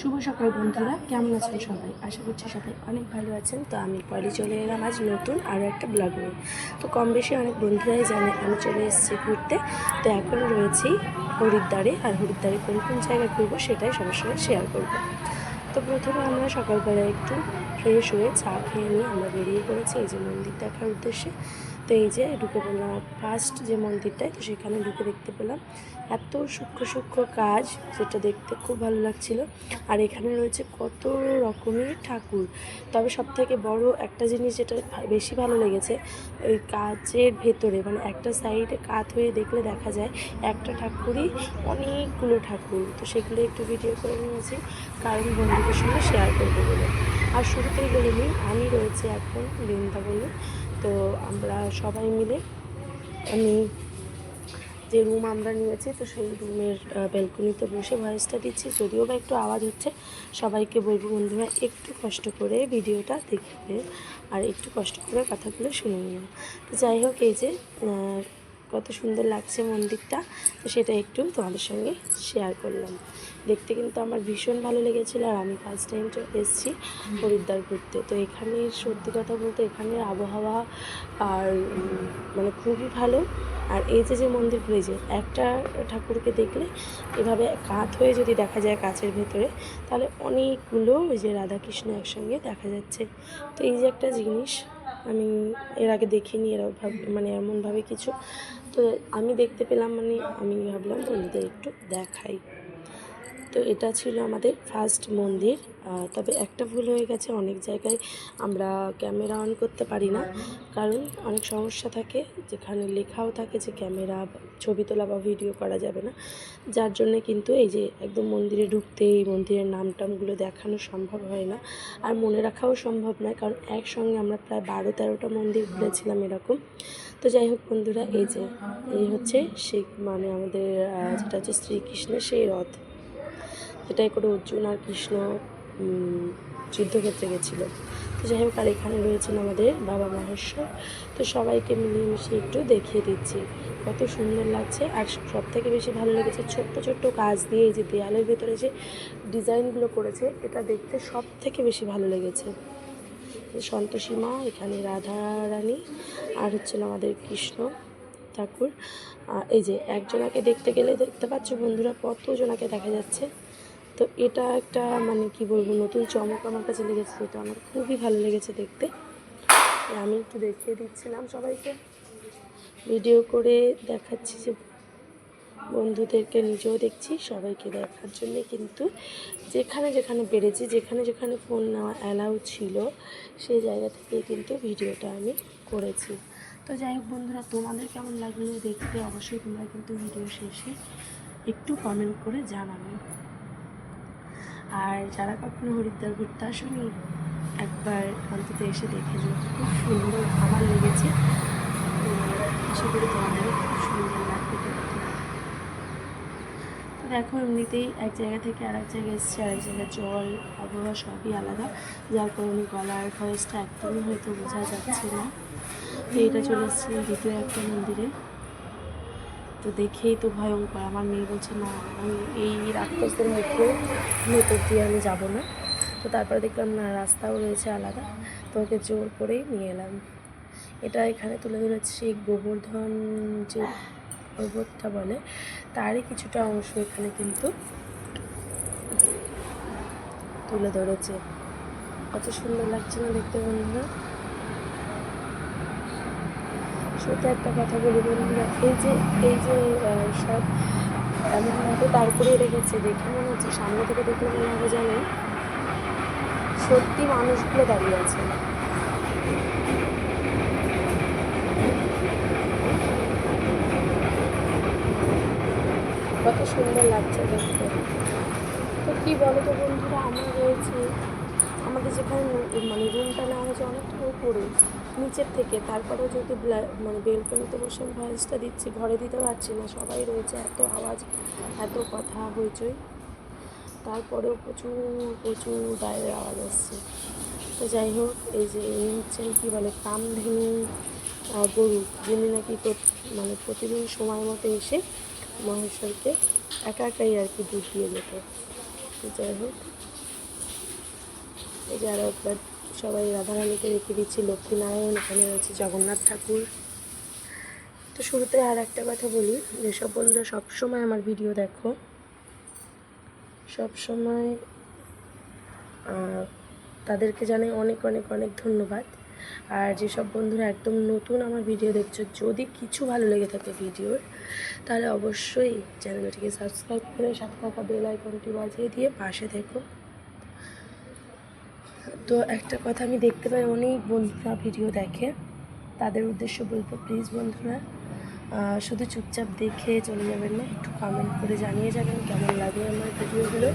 শুভ সকাল, বন্ধুরা। কেমন আছেন সবাই? আশা করছি সবাই অনেক ভালো আছেন। তো আমি পরে চলে এলাম আজ নতুন আরও একটা ব্লগ নিয়ে। তো কম বেশি অনেক বন্ধুরাই জানে আমি চলে এসেছি ঘুরতে। তো এখন রয়েছি হরিদ্বারে। আর হরিদ্বারে কোন কোন জায়গায় ঘুরবো সেটাই সবার সঙ্গে শেয়ার করব। তো প্রথমে আমরা সকালবেলা একটু ফ্রেশ হয়ে চা খেয়ে নিয়ে আমরা বেরিয়ে পড়েছি এই যে মন্দির দেখার উদ্দেশ্যে। তো এই যে ঢুকে পেলাম ফার্স্ট যে মন্দিরটায়, তো সেখানে ঢুকে দেখতে পেলাম এত সূক্ষ্ম সূক্ষ্ম কাজ যেটা দেখতে খুব ভালো লাগছিল। আর এখানে রয়েছে কত রকমের ঠাকুর। তবে সব থেকে বড় একটা জিনিস যেটা বেশি ভালো লেগেছে, ওই কাচের ভেতরে মানে একটা সাইডে কাত হয়ে দেখলে দেখা যায় একটা ঠাকুরই অনেকগুলো ঠাকুর। তো সেগুলো একটু ভিডিও করে নিয়েছি, কারণ বন্ধুদের সঙ্গে শেয়ার করব বলে। আর শুরুতেই বলে নিই, আমি রয়েছে এখন বৃন্দাবনে। তো আমরা সবাই মিলে, আমি যে রুম আমরা নিয়েছি, তো সেই রুমের ব্যালকনিতে বসে ভয়েসটা দিচ্ছি। যদিও বা একটু আওয়াজ হচ্ছে, সবাইকে বলব বন্ধুরা, একটু কষ্ট করে ভিডিওটা দেখবে আর একটু কষ্ট করে কথাগুলো শুনে নিও তো যাই হোক, এই যে কত সুন্দর লাগছে মন্দিরটা। তো সেটা একটু তোমাদের সঙ্গে শেয়ার করলাম। দেখতে কিন্তু আমার ভীষণ ভালো লেগেছিলো আর আমি ফার্স্ট টাইম এসেছি হরিদ্বার ঘুরতে। তো এখানে সত্যি কথা বলতে এখানের আবহাওয়া আর মানে খুবই ভালো। আর এই যে যে মন্দির যে একটা ঠাকুরকে দেখলে এভাবে কাত হয়ে যদি দেখা যায় কাচের ভেতরে, তাহলে অনেকগুলো ওই যে রাধাকৃষ্ণ একসঙ্গে দেখা যাচ্ছে। তো এই যে একটা জিনিস, আমি এর আগে দেখিনি এরা মানে এমনভাবে কিছু। তো আমি দেখতে পেলাম মানে আমি ভাবলাম বন্ধুদের একটু দেখাই। তো এটা ছিল আমাদের ফার্স্ট মন্দির। তবে একটা ভুল হয়ে গেছে, অনেক জায়গায় আমরা ক্যামেরা অন করতে পারি না। কারণ অনেক সমস্যা থাকে, যেখানে লেখাও থাকে যে ক্যামেরা ছবি তোলা বা ভিডিও করা যাবে না। যার জন্য কিন্তু এই যে একদম মন্দিরে ঢুকতেই মন্দিরের নাম টামগুলো দেখানো সম্ভব হয় না। আর মনে রাখাও সম্ভব নয়, কারণ একসঙ্গে আমরা প্রায় বারো তেরোটা মন্দির ঘুরেছিলাম এরকম। তো যাই হোক বন্ধুরা, এই যে, এই হচ্ছে সেই মানে আমাদের যেটা হচ্ছে শ্রীকৃষ্ণের সেই রথ। যেটাই করে অর্জুন আর কৃষ্ণ যুদ্ধক্ষেত্রে গেছিল। তো যাই হোক, আর এখানে রয়েছেন আমাদের বাবা মহেশ্বর। তো সবাইকে মিলেমিশে একটু দেখিয়ে দিচ্ছি। কত সুন্দর লাগছে। আর সব থেকে বেশি ভালো লেগেছে ছোট্ট ছোট্ট কাজ দিয়ে এই যে দেয়ালের ভেতরে যে ডিজাইনগুলো করেছে, এটা দেখতে সব থেকে বেশি ভালো লেগেছে। সন্তোষী মা, এখানে রাধা রানী আর হচ্ছিল আমাদের কৃষ্ণ ঠাকুর। এই যে একজনাকে দেখতে গেলে দেখতে পাচ্ছ বন্ধুরা, কতজনাকে দেখা যাচ্ছে। তো এটা একটা মানে কি বলব, নতুন চমক আমার কাছে লেগেছে যেটা আমার খুবই ভালো লেগেছে দেখতে। আমি একটু দেখিয়ে দিচ্ছিলাম সবাইকে। ভিডিও করে দেখাচ্ছি যে বন্ধুদেরকে নিজেও দেখছি, সবাইকে দেখার জন্য কিন্তু যেখানে যেখানে পেরেছি যেখানে যেখানে ফোন নেওয়া অ্যালাউ ছিল, সেই জায়গা থেকে কিন্তু ভিডিওটা আমি করেছি। তো যাই হোক বন্ধুরা, তোমাদের কেমন লাগল দেখতে অবশ্যই তোমরা কিন্তু ভিডিও শেষে একটু কমেন্ট করে জানাবে। আর যারা কখনো হরিদ্বার ঘুরতে আসনি, একবার অন্তত এসে দেখে যে খুব সুন্দর আমার লেগেছে। আশা করি তোমাদের খুব সুন্দর লাগবে। তো দেখো, এমনিতেই এক জায়গা থেকে আর এক জায়গায় এসছে আর এক জায়গায় জল, আবহাওয়া সবই আলাদা। যার কারণে গলার ভয়েসটা একদমই হয়তো বোঝা যাচ্ছে না। তো এটা চলে এসেছি দ্বিতীয় একটা মন্দিরে। তো দেখেই তো ভয়ঙ্কর। আমার মেয়ে বলছে, না, আমি এই রাক্ষসদের মধ্যে ভেতর দিয়ে আমি যাব না। তো তারপরে দেখলাম, না, রাস্তাও রয়েছে আলাদা। তো ওকে জোর করেই নিয়ে এলাম। এটা এখানে তুলে ধরেছে সেই গোবর্ধন যে পর্বতটা বলে, তারই কিছুটা অংশ এখানে কিন্তু তুলে ধরেছে। কত সুন্দর লাগছে না দেখতে বন্ধুরা? সত্যি একটা কথা বলি বন্ধুরা এই যে এই যে সব এমনভাবে দাঁড় করিয়ে রেখেছে দেখে মনে হচ্ছে সামনে থেকে দেখলে মনে হবে যেন সত্যি মানুষগুলো দাঁড়িয়ে আছে। কত সুন্দর লাগছে দেখতে। তো কী বলো তো বন্ধুরা, আমরা রয়েছে আমাদের যেখানে মানে রুমটা নেওয়া হয়েছে অনেকটা উপরে নিচের থেকে তারপরেও যেহেতু মানে বেলকনিতে বসে ভয়েসটা দিচ্ছি ঘরে দিতে পারছি না সবাই রয়েছে এত আওয়াজ এত কথা হইচই। তারপরেও প্রচুর প্রচুর বাইরের আওয়াজ আসছে। তো যাই হোক এই যে হচ্ছেন কী বলে কামধেনু আহ, গরু যিনি নাকি মানে প্রতিদিন সময় মতো এসে মহেশ্বরকে একা একাই আর কি দুধ দিয়ে যেত। যাই হোক এই যে আরও একবার সবাই রাধারানীকে রেখে দিচ্ছি লক্ষ্মীনারায়ণ, এখানে রয়েছে জগন্নাথ ঠাকুর। তো শুরুতে আর একটা কথা বলি, যেসব বন্ধুরা সবসময় আমার ভিডিও দেখো, সবসময় তাদেরকে জানাই অনেক অনেক অনেক ধন্যবাদ। আর যেসব বন্ধুরা একদম নতুন আমার ভিডিও দেখছ, যদি কিছু ভালো লেগে থাকে ভিডিওর, তাহলে অবশ্যই চ্যানেলটিকে সাবস্ক্রাইব করে সাথে থাকা বেল আইকনটি বাজিয়ে দিয়ে পাশে থেকো। তো একটা কথা আমি দেখতে পাই, অনেক বন্ধুরা ভিডিও দেখে। তাদের উদ্দেশ্য বলব প্লিজ বন্ধুরা শুধু চুপচাপ দেখে চলে যাবেন না, একটু কমেন্ট করে জানিয়ে যাবেন কেমন লাগে আমার ভিডিওগুলো।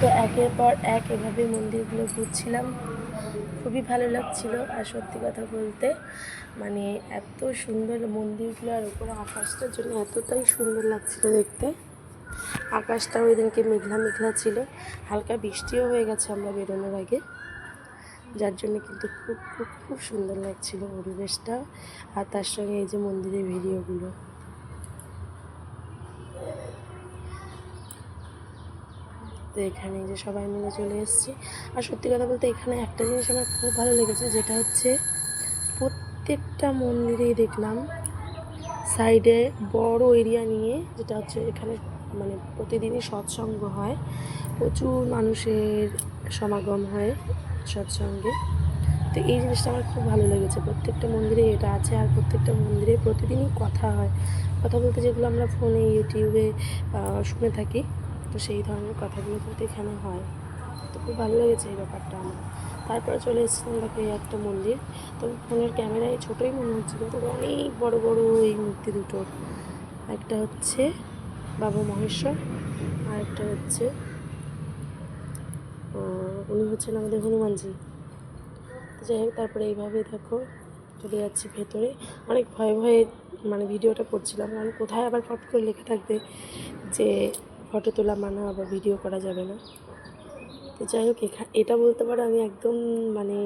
তো একের পর এক এভাবে মন্দিরগুলো ঘুরছিলাম। খুবই ভালো লাগছিল, আর সত্যি কথা বলতে মানে এত সুন্দর মন্দিরগুলো আর ওপরে আকাশটার জন্য এতটাই সুন্দর লাগছিল দেখতে। আকাশটা ওই দিনকে মেঘলা মেঘলা ছিল। হালকা বৃষ্টিও হয়ে গেছে আমরা বেরোনোর আগে। যার জন্য কিন্তু খুব খুব খুব সুন্দর লাগছিল পরিবেশটা আর তার সঙ্গে এই যে মন্দিরের ভিডিওগুলো। তো এখানে যে সবাই মিলে চলে এসেছি। আর সত্যি কথা বলতে এখানে একটা জিনিস আমার খুব ভালো লেগেছে, যেটা হচ্ছে প্রত্যেকটা মন্দিরেই দেখলাম সাইডে বড় এরিয়া নিয়ে, যেটা হচ্ছে এখানে মানে প্রতিদিনই সৎসঙ্গ হয়। প্রচুর মানুষের সমাগম হয় সৎসঙ্গে। তো এই জিনিসটা আমার খুব ভালো লেগেছে। প্রত্যেকটা মন্দিরে এটা আছে আর প্রত্যেকটা মন্দিরে প্রতিদিনই কথা হয়। কথা বলতে যেগুলো আমরা ফোনে ইউটিউবে শুনে থাকি, তো সেই ধরনের কথাগুলো কিন্তু এখানে হয়। তো খুব ভালো লেগেছে এই ব্যাপারটা আমার। তারপরে চলে এসেছিলাম দেখো এই একটা মন্দির। তো ফোনের ক্যামেরায় ছোটোই মনে হচ্ছে কিন্তু অনেক বড় বড় এই মূর্তি দুটো একটা হচ্ছে বাবা মহেশ্বর আর একটা হচ্ছে উনি হচ্ছেন আমাদের হনুমানজি। যাই হোক, তারপরে এইভাবে দেখো, চলে যাচ্ছি ভেতরে। অনেক ভয়ে ভয়ে মানে ভিডিওটা করছিলাম। কারণ কোথায় আবার ফট করে লেখা থাকবে যে ফটো তোলা মানা আবার ভিডিও করা যাবে না। তো যাই হোক এটা বলতে পারো আমি একদম মানে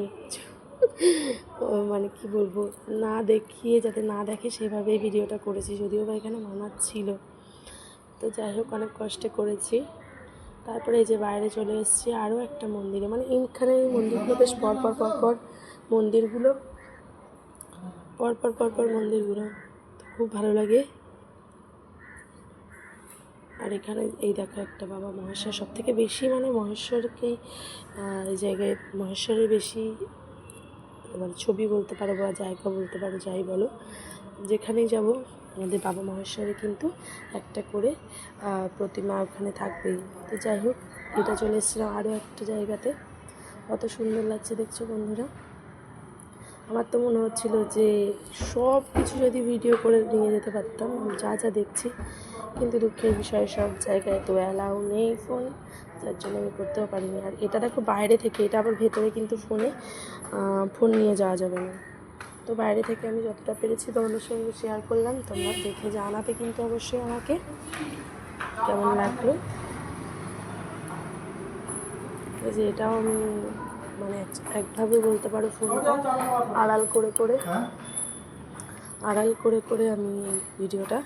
মানে কি বলব, না দেখিয়ে যাতে না দেখে সেভাবেই ভিডিওটা করেছি। যদিও বা এখানে মানা ছিল। তো যাই হোক, অনেক কষ্টে করেছি। তারপরে এই যে বাইরে চলে এসেছি আরও একটা মন্দিরে। মানে এইখানে এই মন্দিরগুলো বেশ পরপর পরপর মন্দিরগুলো। পরপর পরপর মন্দিরগুলো। খুব ভালো লাগে। আর এখানে এই দেখো একটা বাবা মহেশ্বর। সব থেকে বেশি মানে মহেশ্বরকেই এই জায়গায় মহেশ্বরের বেশি মানে ছবি বলতে পারো বা জায়গা বলতে পারো, যাই বলো। যেখানেই যাব আমাদের বাবা মহেশ্বরে কিন্তু একটা করে প্রতিমা ওখানে থাকবেই তো যাই হোক, এটা চলে এসেছিলাম আরও একটা জায়গাতে। কত সুন্দর লাগছে দেখছ বন্ধুরা। আমার তো মনে হচ্ছিল যে সব কিছু যদি ভিডিও করে নিয়ে যেতে পারতাম যা যা দেখছি, কিন্তু দুঃখের বিষয়, সব জায়গায় তো অ্যালাউ নেই ফোন যার জন্য আমি করতেও পারিনি। আর এটা দেখো বাইরে থেকে, এটা আবার ভেতরে কিন্তু ফোনে ফোন নিয়ে যাওয়া যাবে না। তো বাইরে থেকে আমি যতটা পেরেছি তোমাদের সঙ্গে শেয়ার করলাম তোমরা দেখে জানাবে কিন্তু অবশ্যই আমাকে। কেমন লাগল? যে এটাও আমি মানে একভাবে বলতে পারো ফোনটা আড়াল করে করে। আড়াল করে করে আমি এই ভিডিওটা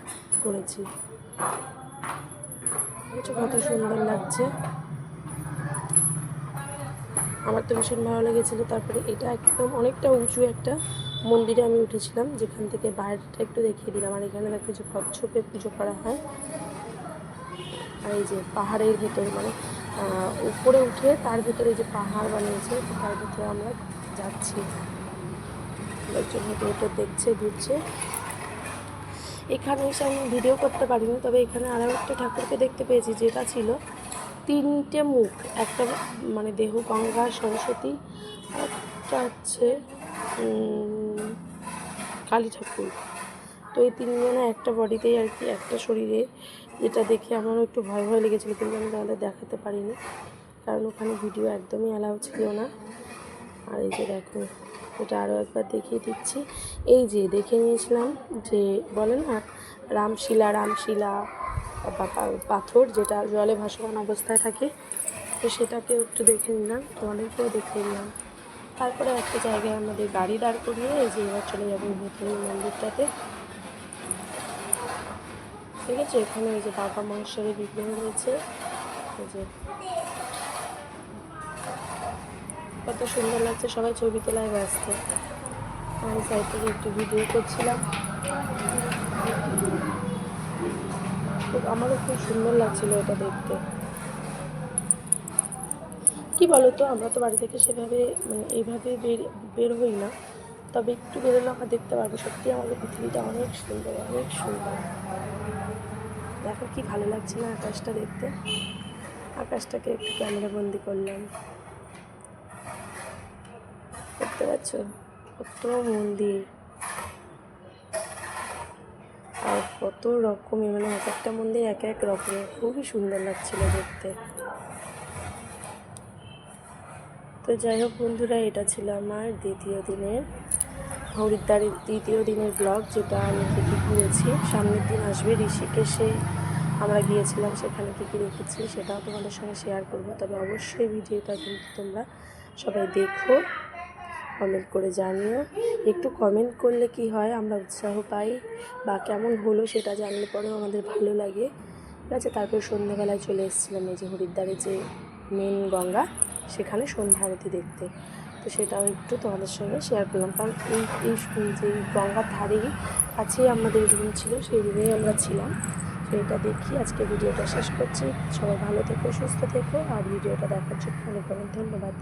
করেছি। কত সুন্দর লাগছে। আমার তো ভীষণ ভালো লেগেছিলো তারপরে এটা একদম অনেকটা উঁচু একটা মন্দিরে আমি উঠেছিলাম, যেখান থেকে বাইরেটা একটু দেখিয়ে দিলাম। আর এখানে দেখো যে কচ্ছপে পুজো করা হয়। আর এই যে পাহাড়ের ভেতরে মানে উপরে উঠে তার ভেতরে যে পাহাড় বানিয়েছে তার ভেতরে আমরা যাচ্ছি। লোকজন হেঁটে হেঁটে দেখছে, ঘুরছে। এখানে এসে আমি ভিডিও করতে পারিনি, তবে এখানে আরও একটা ঠাকুরকে দেখতে পেয়েছি, যেটা ছিল তিনটে মুখ, একটা মানে দেহ, গঙ্গা, সরস্বতী একটা হচ্ছে কালী ঠাকুর। তো এই তিনজনে একটা বডিতেই আর কি, একটা শরীরে, যেটা দেখে আমারও একটু ভয় ভয় লেগেছিলো কিন্তু আমি তাহলে দেখাতে পারিনি। কারণ ওখানে ভিডিও একদমই অ্যালাউ ছিল না। আর এই যে দেখো, এটা আরও একবার দেখিয়ে দিচ্ছি। এই যে দেখে নিয়েছিলাম যে, বলে না, রামশিলা রামশিলা পাথর যেটা জলে ভাসমান অবস্থায় থাকে, তো সেটাকে একটু দেখে নিলাম, তোমাদেরকেও দেখে নিলাম। তারপরে একটা জায়গায় আমাদের গাড়ি দাঁড় করিয়ে এই যে এবার চলে যাব ভেতরের মন্দিরটাতে। ঠিক আছে, এখানে এই যে বাবা মহেশ্বরের বিগ্রহ রয়েছে। এই যে কত সুন্দর লাগছে, সবাই ছবি তোলায় ব্যস্ত। আমি সাইড থেকে একটু ভিডিও করছিলাম। খুব, আমারও খুব সুন্দর লাগছিল এটা দেখতে। কি বলো তো আমরা তো বাড়ি থেকে সেভাবে মানে এইভাবে বের বের হই না। তবে একটু বেরোলে আমরা দেখতে পারব। সত্যি আমাদের পৃথিবীটা অনেক সুন্দর অনেক সুন্দর। দেখো কি ভালো লাগছে না আকাশটা দেখতে। আকাশটাকে একটু ক্যামেরা বন্দি করলাম। দেখতে পাচ্ছ? কত মন্দির। আর কত রকমের মানে এক একটা মন্দির এক এক রকমের। খুবই সুন্দর লাগছিল দেখতে। তো যাই হোক বন্ধুরা, এটা ছিল আমার দ্বিতীয় দিনের হরিদ্বারের দ্বিতীয় দিনের ব্লগ যেটা আমি কী ঘুরেছি। সামনের দিন আসবে ঋষিকেশে। আমরা গিয়েছিলাম সেখানে কী কী রেখেছি সেটাও তোমাদের সঙ্গে শেয়ার করব। তবে অবশ্যই ভিডিওটা কিন্তু তোমরা সবাই দেখো কমেন্ট করে জানিও। একটু কমেন্ট করলে কি হয়, আমরা উৎসাহ পাই বা কেমন হলো সেটা জানলে পরেও আমাদের ভালো লাগে। ঠিক আছে, তারপর সন্ধ্যাবেলায় চলে এসেছিলাম এই যে হরিদ্বারে যে মেন গঙ্গা। সেখানে সন্ধ্যা আরতি দেখতে। তো সেটাও একটু তোমাদের সঙ্গে শেয়ার করলাম। কারণ এই এই যে গঙ্গার ধারেই কাছেই আমাদের রুম ছিল, সেই রুমেই আমরা ছিলাম। তো এটা দেখি, আজকে ভিডিওটা শেষ করছি। সবাই ভালো থেকো, সুস্থ থেকো। আর ভিডিওটা দেখার জন্য অনেক অনেক ধন্যবাদ।